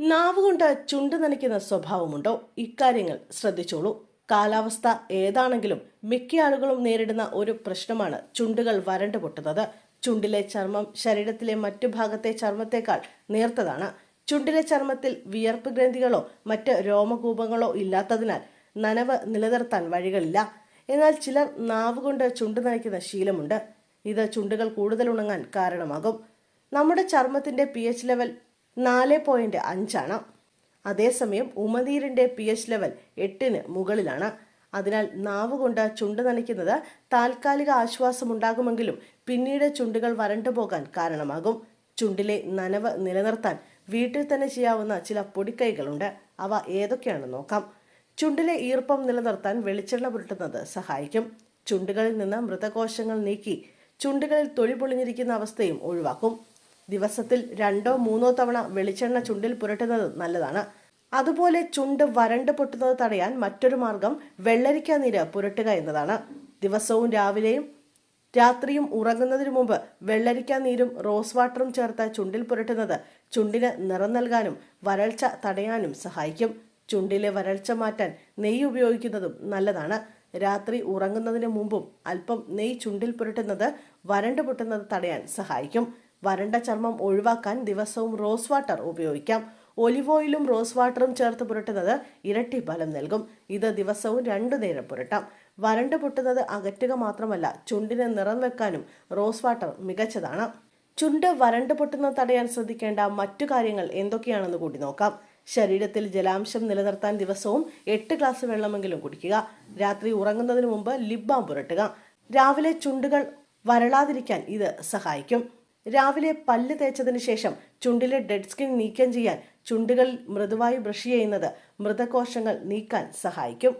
നാവുകൊണ്ട് ചുണ്ട് നനയ്ക്കുന്ന സ്വഭാവമുണ്ടോ? ഇക്കാര്യങ്ങൾ ശ്രദ്ധിച്ചോളൂ. കാലാവസ്ഥ ഏതാണെങ്കിലും മിക്ക ആളുകളും നേരിടുന്ന ഒരു പ്രശ്നമാണ് ചുണ്ടുകൾ വരണ്ടു പൊട്ടുന്നത്. ചുണ്ടിലെ ചർമ്മം ശരീരത്തിലെ മറ്റു ഭാഗത്തെ ചർമ്മത്തേക്കാൾ നേർത്തതാണ്. ചുണ്ടിലെ ചർമ്മത്തിൽ വിയർപ്പ് ഗ്രന്ഥികളോ മറ്റ് രോമകൂപങ്ങളോ ഇല്ലാത്തതിനാൽ നനവ് നിലനിർത്താൻ വഴികളില്ല. എന്നാൽ ചിലർ നാവുകൊണ്ട് ചുണ്ട് നനയ്ക്കുന്ന ശീലമുണ്ട്. ഇത് ചുണ്ടുകൾ കൂടുതൽ ഉണങ്ങാൻ കാരണമാകും. നമ്മുടെ ചർമ്മത്തിന്റെ പി ലെവൽ നാല് പോയിന്റ് അഞ്ചാണ്. അതേസമയം ഉമനീരിന്റെ പി എച്ച് ലെവൽ എട്ടിന് മുകളിലാണ്. അതിനാൽ നാവ് കൊണ്ട് ചുണ്ട് നനയ്ക്കുന്നത് താൽക്കാലിക ആശ്വാസമുണ്ടാകുമെങ്കിലും പിന്നീട് ചുണ്ടുകൾ വരണ്ടു പോകാൻ കാരണമാകും. ചുണ്ടിലെ നനവ് നിലനിർത്താൻ വീട്ടിൽ തന്നെ ചെയ്യാവുന്ന ചില പൊടിക്കൈകളുണ്ട്. അവ ഏതൊക്കെയാണെന്ന് നോക്കാം. ചുണ്ടിലെ ഈർപ്പം നിലനിർത്താൻ വെളിച്ചെണ്ണ പുരട്ടുന്നത് സഹായിക്കും. ചുണ്ടുകളിൽ നിന്ന് മൃതകോശങ്ങൾ നീക്കി ചുണ്ടുകളിൽ തൊഴിപൊളിഞ്ഞിരിക്കുന്ന അവസ്ഥയും ഒഴിവാക്കും. ദിവസത്തിൽ രണ്ടോ മൂന്നോ തവണ വെളിച്ചെണ്ണ ചുണ്ടിൽ പുരട്ടുന്നത് നല്ലതാണ്. അതുപോലെ ചുണ്ട് വരണ്ട് പൊട്ടുന്നത് തടയാൻ മറ്റൊരു മാർഗം വെള്ളരിക്ക നീര് പുരട്ടുക എന്നതാണ്. ദിവസവും രാവിലെയും രാത്രിയും ഉറങ്ങുന്നതിനു മുമ്പ് വെള്ളരിക്ക നീരും റോസ് വാട്ടറും ചേർത്ത് ചുണ്ടിൽ പുരട്ടുന്നത് ചുണ്ടിന് നിറം നൽകാനും വരൾച്ച തടയാനും സഹായിക്കും. ചുണ്ടിലെ വരൾച്ച മാറ്റാൻ നെയ്യ് ഉപയോഗിക്കുന്നതും നല്ലതാണ്. രാത്രി ഉറങ്ങുന്നതിന് മുമ്പും അല്പം നെയ്യ് ചുണ്ടിൽ പുരട്ടുന്നത് വരണ്ട് പൊട്ടുന്നത് തടയാൻ സഹായിക്കും. വരണ്ട ചർമ്മം ഒഴിവാക്കാൻ ദിവസവും റോസ് വാട്ടർ ഉപയോഗിക്കാം. ഒലിവ് ഓയിലും റോസ് വാട്ടറും ചേർത്ത് പുരട്ടുന്നത് ഇരട്ടി ഫലം നൽകും. ഇത് ദിവസവും രണ്ടു നേരം പുരട്ടാം. വരണ്ട് പൊട്ടുന്നത് അകറ്റുക മാത്രമല്ല ചുണ്ടിനെ നിറം വെക്കാനും റോസ് വാട്ടർ മികച്ചതാണ്. ചുണ്ട് വരണ്ട് പൊട്ടുന്നത് തടയാൻ ശ്രദ്ധിക്കേണ്ട മറ്റു കാര്യങ്ങൾ എന്തൊക്കെയാണെന്ന് കൂടി നോക്കാം. ശരീരത്തിൽ ജലാംശം നിലനിർത്താൻ ദിവസവും എട്ട് ഗ്ലാസ് വെള്ളമെങ്കിലും കുടിക്കുക. രാത്രി ഉറങ്ങുന്നതിന് മുമ്പ് ലിബാം പുരട്ടുക. രാവിലെ ചുണ്ടുകൾ വരളാതിരിക്കാൻ ഇത് സഹായിക്കും. രാവിലെ പല്ല് തേച്ചതിന് ശേഷം ചുണ്ടിലെ ഡെഡ് സ്കിൻ നീക്കം ചെയ്യാൻ ചുണ്ടുകളിൽ മൃദുവായി ബ്രഷ് ചെയ്യുന്നത് മൃതകോശങ്ങൾ നീക്കാൻ സഹായിക്കും.